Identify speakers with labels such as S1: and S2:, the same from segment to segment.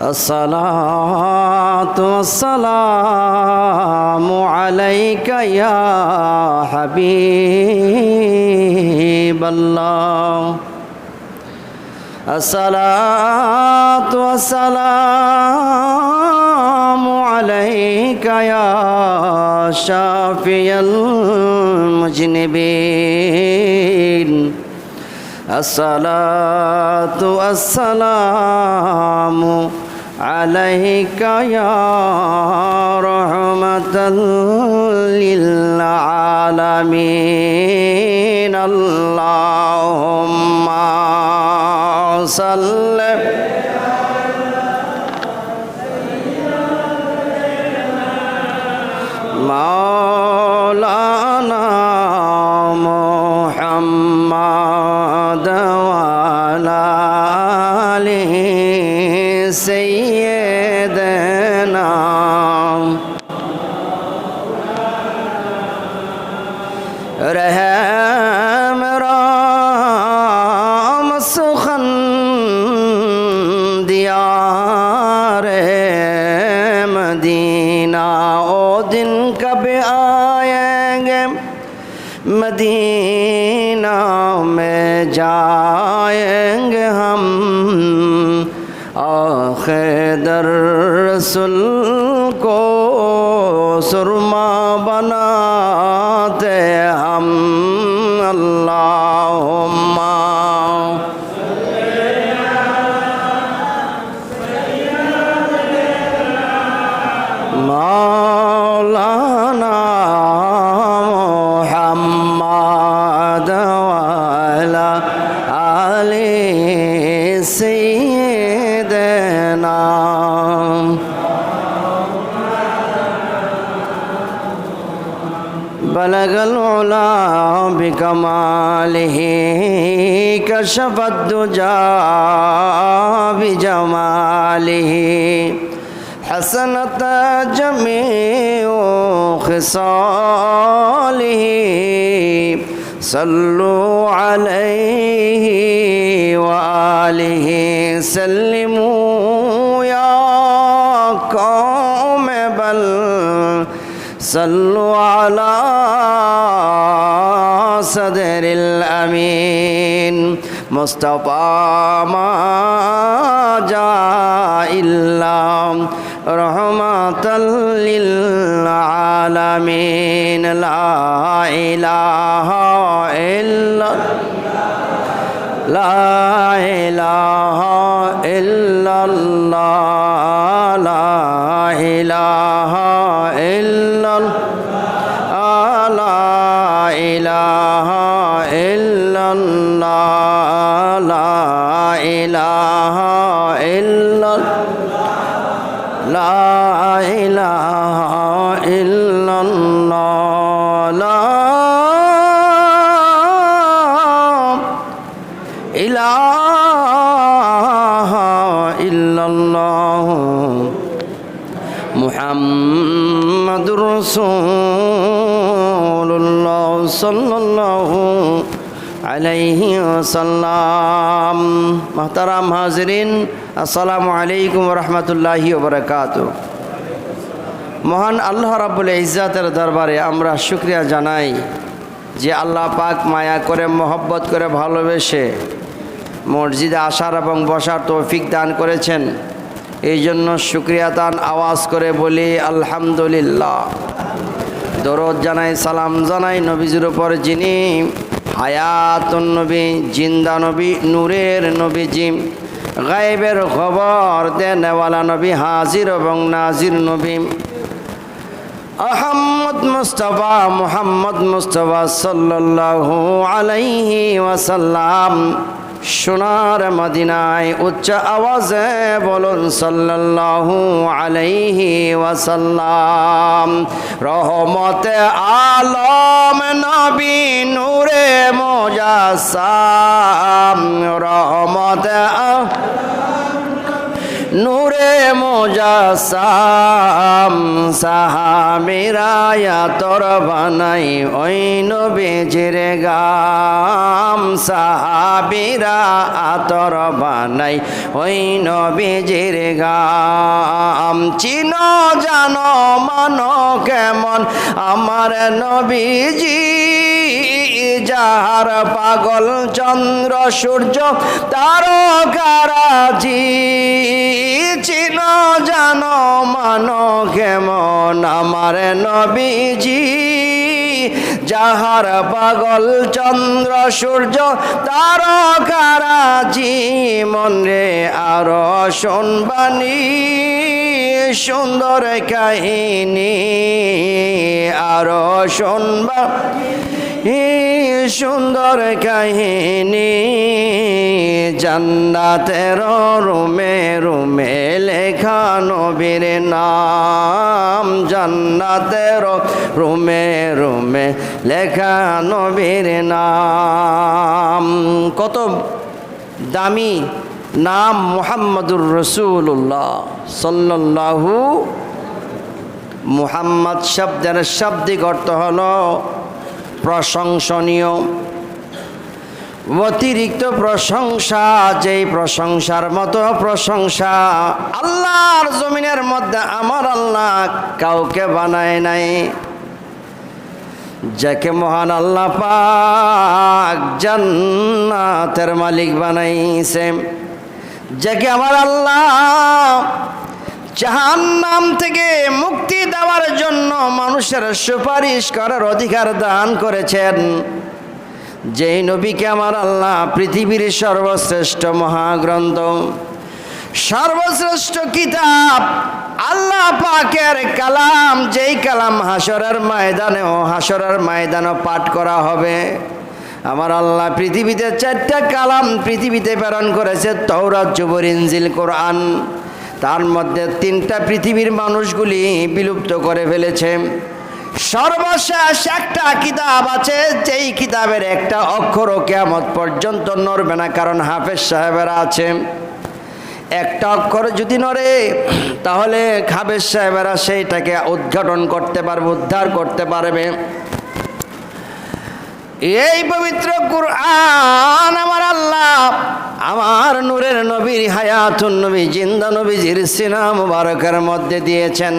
S1: الصلاة والسلام عليك يا حبيب الله. الصلاة والسلام عليك يا شافي المجنبين. الصلاة والسلام عليك يا رحمة للعالمين اللهم صل مولانا Medina में जाएँगे हम। आखिर रसुल को सुरमा बनाते سيدنا بلغ العلا بكماله كشف الدجى بجماله حسنت جميع خصاله صلوا عليه وآله سلموا يا قوم بل صلوا على صدر الأمين مصطفى ما جاء إلا رحمة للعالمين لا إله إلا لا إله إلا الله لا إله إلا الله لا إله إلا الله محمد رسول الله صلى الله عليه وسلم محترم حاضرین আসসালামু আলাইকুম রহমতুল্লাহি ওবরাকাত মহান আল্লাহ রাবুল ইজ্জাতের দরবারে আমরা শুক্রিয়া জানাই যে আল্লাহ পাক মায়া করে মহব্বত করে ভালোবেসে মসজিদে আসার এবং বসার তৌফিক দান করেছেন এই জন্য শুক্রিয়া দান আওয়াজ করে বলি, আলহামদুলিল্লাহ। দরদ জানাই, সালাম জানাই নবীজির উপর যিনি। হায়াতুন নবী, জিন্দা নবী, নূরের নবীজি। গায়েবের খবর দেনেওয়ালা নবী, হাজির এবং নাজির নবী। আহম্মদ মুস্তফা, মুহাম্মদ মুস্তফা সাল্লাল্লাহু আলাইহি ওয়াসাল্লাম। সোনার মদিনায় উচ্চ আওয়াজে বলুন সাল্লাল্লাহু আলাইহি ওয়াসাল্লাম। রহমতে আলম নবী নূরে মোজাসাম রহমতে আ নূরে মোজাসাম সাহাবিরায়া তোর বানাই, ওই নবীজির গাম সাহাবিরা আতর বানাই, ওই নবীজির গাম। চিন জানো মানো কেমন আমার নবীজি। যাহার পাগল চন্দ্র সূর্য তারকারাজি চিন জানো মানো কেমন আমার নবীজি। যাহার পাগল চন্দ্র সূর্য তারকারাজি মনে আর শুনবানি সুন্দর কাহিনী আর শুনবা। সুন্দর কাহিনী। জান্নাতের রুমে রুমে লেখা নবীর নাম। জান্নাতের রুমে রুমে লেখা নবীর নাম। কত দামি নাম মোহাম্মদুর রসুল্লাহ সাল্লাল্লাহু মুহাম্মদ শব্দের শাব্দিক অর্থ হল প্রশংসনীয়। অতিরিক্ত প্রশংসা, যেই প্রশংসার মতো প্রশংসা, আল্লাহর জমিনের মধ্যে আমার আল্লাহ কাউকে বানায় নাই। যাকে মহান আল্লাহ পাক জান্নাতের মালিক বানাইছে। যাকে আমার আল্লাহ জাহান্নাম থেকে মুক্তি দেওয়ার জন্য মানুষের সুপারিশ করার অধিকার দান করেছেন। যেই নবীকে আমার আল্লাহ পৃথিবীর সর্বশ্রেষ্ঠ মহাগ্রন্থ, সর্বশ্রেষ্ঠ কিতাব, আল্লাহ পাকের কালাম, যেই কালাম হাসরের ময়দানেও হাসরের ময়দানও পাঠ করা হবে। আমার আল্লাহ পৃথিবীতে চারটা কালাম পৃথিবীতে প্রেরণ করেছে তৌরাত জুবর কোরআন। তার মধ্যে তিনটা পৃথিবীর মানুষগুলি বিলুপ্ত করে ফেলেছে। সর্বশেষ একটা কিতাব আছে, যেই কিতাবের একটা অক্ষরও কেমত পর্যন্ত নড়বে না, কারণ হাফেজ সাহেবেরা আছে। একটা অক্ষর যদি নড়ে, তাহলে হাফেজ সাহেবেরা সেইটাকে উদ্ঘাটন করতে পারবে, উদ্ধার করতে পারবে। এই পবিত্র কুরআন আমার আল্লাহ, আমার নূরের নবীর হায়াতুন নবী, জিন্দা নবীজির সিনা মুবারকের মধ্যে দিয়েছেন।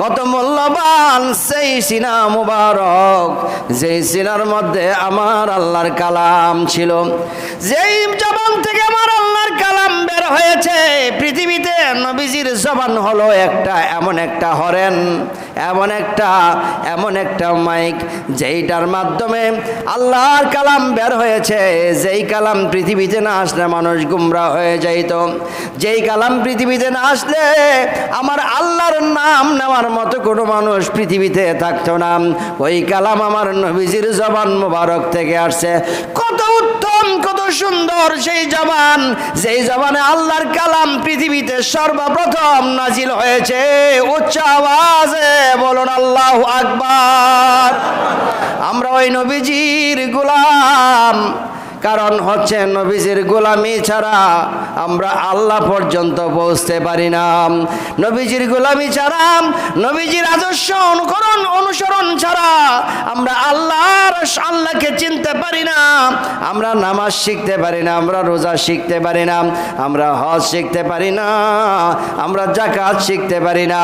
S1: কত মূল্যবান সেই সিনা মুবারক, যেই সিনার মধ্যে আমার আল্লাহর কালাম ছিল। যেই জবান থেকে আমার আল্লাহর কালাম বের হয়েছে। পৃথিবীতে নবীজির জবান হলো একটা, এমন একটা হরেন, এমন একটা এমন একটা মাইক, যেইটার মাধ্যমে আল্লাহর কালাম বের হয়েছে। যেই কালাম পৃথিবীতে না আসলে মানুষ গুমরা হয়ে যাইত। যেই কালাম পৃথিবীতে না আসলে আমার আল্লাহর নাম নেওয়ার মতো কোনো মানুষ পৃথিবীতে থাকতো না। ওই কালাম আমার নবীজির জবান মোবারক থেকে আসছে। কত উত্তম কত সুন্দর সেই জবান। যেই জবানে আল্লাহর কালাম পৃথিবীতে সর্বপ্রথম নাজিল হয়েছে। উচ্চ আওয়াজে বলুন, আল্লাহ আকবার। আমরা ওই নবীজির গোলাম। কারণ হচ্ছে নবীজির গোলামি ছাড়া আমরা আল্লাহ পর্যন্ত পৌঁছতে পারি না। নবীজির গোলামি ছাড়া, নবীজির আদর্শ অনুকরণ, অনুসরণ ছাড়া আমরা আল্লাহর আল্লাহকে চিনতে পারি না। আমরা নামাজ শিখতে পারি না, আমরা রোজা শিখতে পারি না, আমরা হজ শিখতে পারি না, আমরা জাকাত শিখতে পারি না,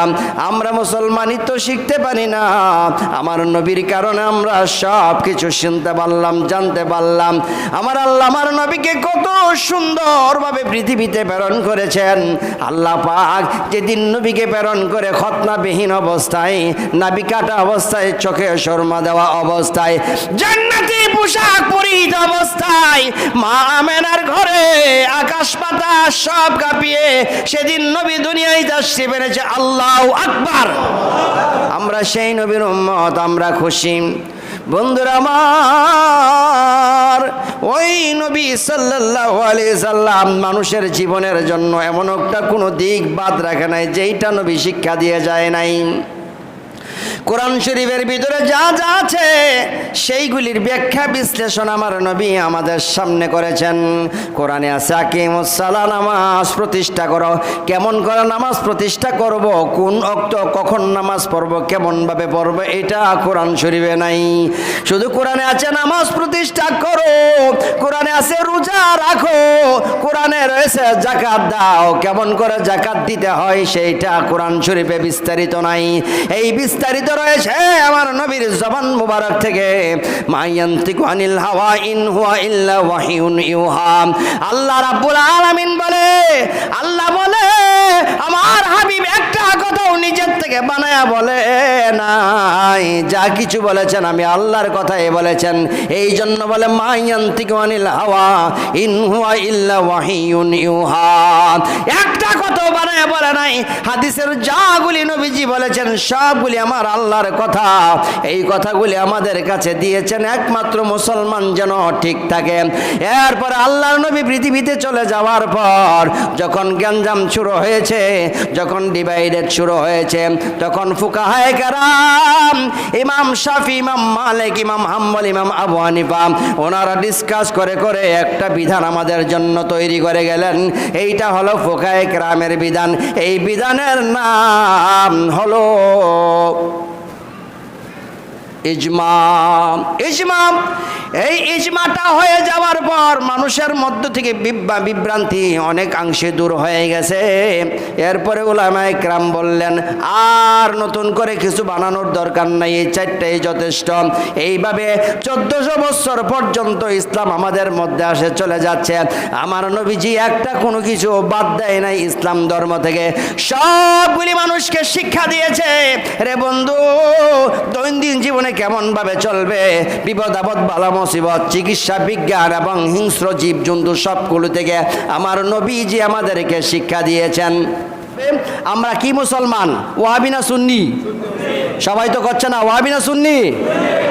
S1: আমরা মুসলমানিত্ব শিখতে পারি না। আমার নবীর কারণে আমরা সব কিছু শুনতে পারলাম, জানতে পারলাম। আমার আল্লাহ, আমার নবীকে কত সুন্দরভাবে পৃথিবীতে প্রেরণ করেছেন। আল্লাহ পাক যেদিন নবীকে প্রেরণ করে খতনাবিহীন অবস্থায়, নাবি কাটা অবস্থায়, চোখে শর্মা দেওয়া অবস্থায়, জান্নাতি পোশাক পরিহিত অবস্থায়, মা আমেনার ঘরে আকাশ পাতাস সব কাঁপিয়ে সেদিন নবী দুনিয়ায় তাশ্রী পেরেছে আল্লাহ আকবার! আমরা সেই নবীর উম্মত, আমরা খুশি। বন্ধুরা আমার, ওই নবী সাল্লাল্লাহু আলাইহি সাল্লাম মানুষের জীবনের জন্য এমন একটা কোনো দিক বাদ রাখে নাই, যেইটা নবী শিক্ষা দিয়ে যায় নাই। কোরআন শরীফের ভিতরে যা যা আছে, সেইগুলির ব্যাখ্যা বিশ্লেষণ আমার নবী আমাদের সামনে করেছেন। কোরআনে আছে আকিমুসালা নামাজ প্রতিষ্ঠা করো। কেমন করে নামাজ প্রতিষ্ঠা করব? কোন অক্ত কখন নামাজ পড়ব? কেমন ভাবে পড়ব? এটা কোরআন শরীফে নাই। শুধু কোরআনে আছে, নামাজ প্রতিষ্ঠা করো। কোরআনে আছে, রোজা রাখো। কোরআনে রয়েছে জাকাত দাও। কেমন করে জাকাত দিতে হয়, সেইটা কোরআন শরীফে বিস্তারিত নাই। এই বিস্তারিত রয়েছে আমার নবীর জবান মুবারক থেকে। আল্লাহ রাব্বুল আলামিন বলে, আল্লাহ বলে, আমার হাবিব একটা কথাও নিজের থেকে বানায়া বলে নাই। যা কিছু বলেছেন আমি আল্লাহর কথাই বলেছেন। এই জন্য বলে, মাইয়ান্তিকু আনিল হাওয়া ইন হুয়া ইল্লা ওয়াহিউন ইউহা। একটা কথাও বানায়া বলে নাই। হাদিসের যাগুলি নবীজি বলেছেন, সবগুলি আমার আল্লাহর কথা। এই কথাগুলি আমাদের কাছে দিয়েছেন একমাত্র মুসলমান যেন ঠিক থাকে। এরপরে আল্লাহর নবী পৃথিবীতে চলে যাওয়ার পর যখন গ্যাঞ্জাম শুরু হয়েছে, যখন ডিভাইডেড শুরু হয়েছে, তখন ফুকাহায় কারাম, ইমাম শাফি, ইমাম মালিক, ইমাম হাম্বল, ইমাম আবু হানিফা, ওনারা ডিসকাস করে করে একটা বিধান আমাদের জন্য তৈরি করে গেলেন। এইটা হলো ফোকায় গ্রামের বিধান এই বিধানের নাম হলো ইজমাম ইজমাম এই ইজমাটা হয়ে যাওয়ার পর মানুষের মধ্য থেকে বিভ্রান্তি অনেকাংশে দূর হয়ে গেছে। এরপরে ওলামায় ক্রাম বললেন, আর নতুন করে কিছু বানানোর দরকার নাই, এই চারটাই যথেষ্ট। এইভাবে চোদ্দশো বছর পর্যন্ত ইসলাম আমাদের মধ্যে আসে, চলে যাচ্ছে। আমার নবীজি একটা কোনো কিছু বাদ দেয় নাই ইসলাম ধর্ম থেকে। সবগুলি মানুষকে শিক্ষা দিয়েছে। রে বন্ধু, দৈনন্দিন জীবনে কেমন ভাবে চলবে? বিপদ, আপদ, বালা, মুসিবত, চিকিৎসা, বিজ্ঞান এবং হিংস্র জীব, জন্তু সবগুলো থেকে আমার নবীজি আমাদেরকে শিক্ষা দিয়েছেন। আমরা কি মুসলমান? ওয়াহাবি না সুন্নি? সবাই তো করছে না, ওয়াহাবি না সুন্নি?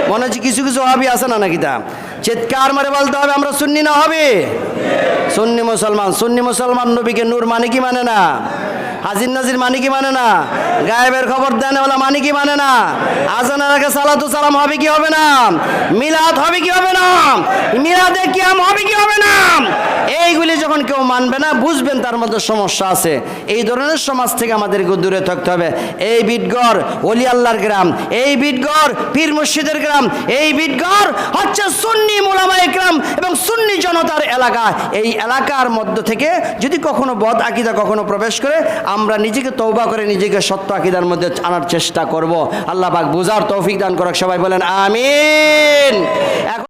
S1: মনে হচ্ছে কিছু কিছু ওয়াহাবি আছে না নাকি তা? চিৎকার মারে বলতে হবে, আমরা সুন্নি না হবে সুন্নি মুসলমান সুন্নি মুসলমান নবীকে নূর মানে কি মানে না? হাজির নাজির মানে কি মানে না? গায়েবের খবর দেন ওলা মানে কি মানে না? আজানের আগে সালাতু সালাম হবে কি হবে না? মিলাদ হবে কি হবে না? মিলাদে কিয়াম হবে কি হবে না? এইগুলি যখন কেউ মানবে না, বুঝবেন তার মধ্যে সমস্যা আছে। এই ধরনের সমাজ থেকে আমাদেরকে দূরে থাকতে হবে। এই বিটগড় অলি আল্লাহর গ্রাম। এই বিটগড় পীর মুর্শিদের গ্রাম। এই বিটগড় হচ্ছে সুন্নি মোলামাই গ্রাম এবং সুন্নি জনতার এলাকা। এই এলাকার মধ্য থেকে যদি কখনো বদ আকিদা কখনো প্রবেশ করে আমরা নিজেকে তৌবা করে নিজেকে সত্য আকিদার মধ্যে আনার চেষ্টা করব। আল্লাহ পাক বুঝার তৌফিক দান করক, সবাই বলেন, আমিন।